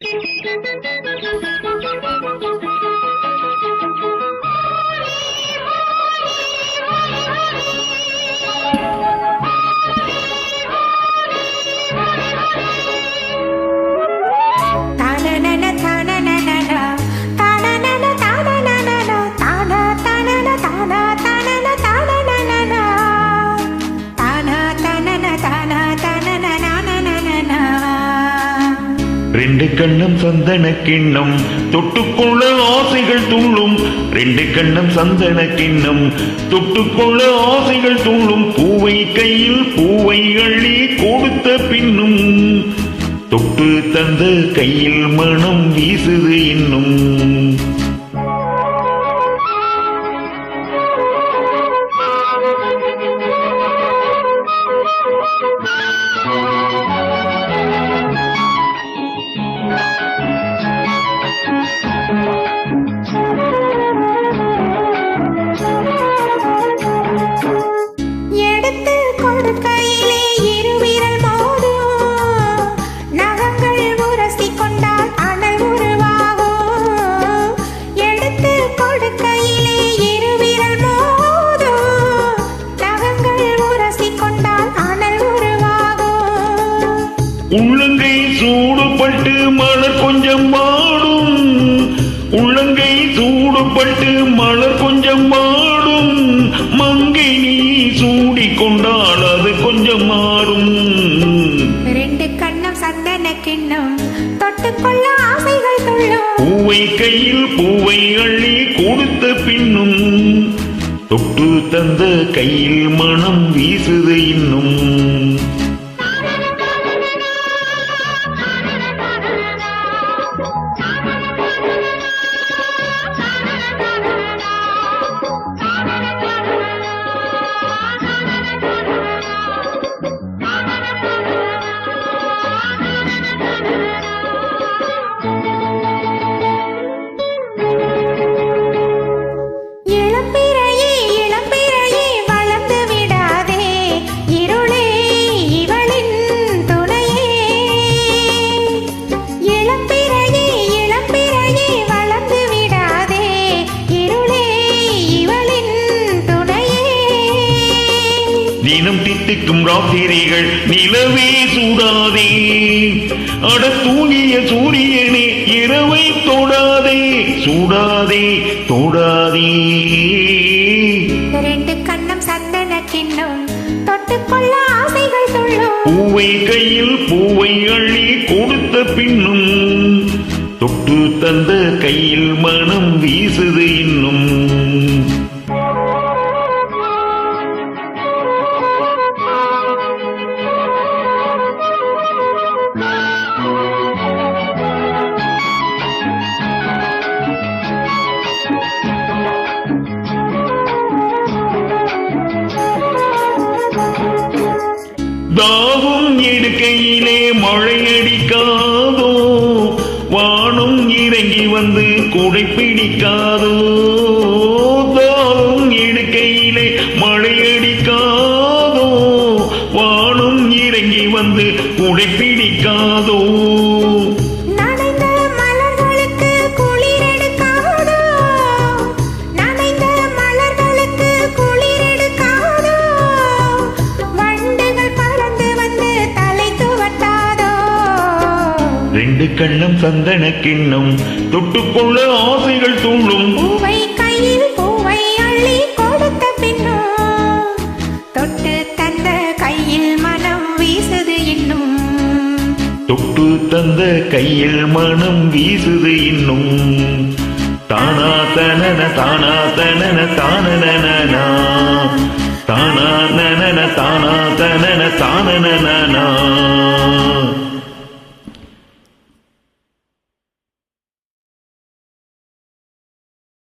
Thank you. ரெண்டு கண்ணம் சந்தன கிண்ணம். தொட்டுக்கொள்ள ஆசைகள் துள்ளும். ரெண்டு கண்ணம் சந்தன கிண்ணம். தொட்டுக்கொள்ள ஆசைகள் துள்ளும். பூவை கையில் பூவை அள்ளி கொடுத்த பின்னும். தொட்டு தந்த கையில் மனம் வீசுது இன்னும். உள்ளங்கை சூடுபட்டு மலர் கொஞ்சம் மாடும். உள்ளங்கை சூடுபட்டு மலர் கொஞ்சம் மாடும். மங்கை நீ சூடிக்கொண்டால் அது கொஞ்சம் மாறும் ரெண்டு கண்ணம் சந்தன கிண்ணம் தொட்டுக்கொள்ள ஆசைகள் துள்ளும் பூவை கையில் பூவை அள்ளி கொடுத்த பின்னும் தொட்டு தந்த கையில் மனம் வீசுது இன்னும். தினம் தித்திக்கும் ராத்திரிகள் நிலவே சூடாதே. அட தூங்கிய சூரியனே இரவை தொடாதே. சூடாதே தொடாதே. ரெண்டு கண்ணம் சந்தன கிண்ணம் தொட்டுக்கொள்ள ஆசைகள் துள்ளும் பூவை கையில் பூவை அள்ளி கொடுத்த பின்னும் தொட்டு தந்த கையில் மனம் வீசுது இன்னும். தாவும் இடுக்கையிலே மழையடிக்காதோ வானும் இறங்கி வந்து குடை பிடிக்காதோ தாவும் இடுக்கையிலே மழையடிக்காதோ வானும் இறங்கி வந்து குடை பிடிக்காதோ ரெண்டு கண்ணம் சந்தன கிண்ணம் தொட்டுக்கொள்ள ஆசைகள் தூண்டும். பூவை கையில் பூவை அள்ளி கொடுத்த பின்னோ தொட்டு தந்த கையில் மனம் வீசுது இன்னும். தொட்டு தந்த கையில் மனம் வீசுது இன்னும். தானா தனன தானா தனன தானன தானா நனன தானா தனன தானன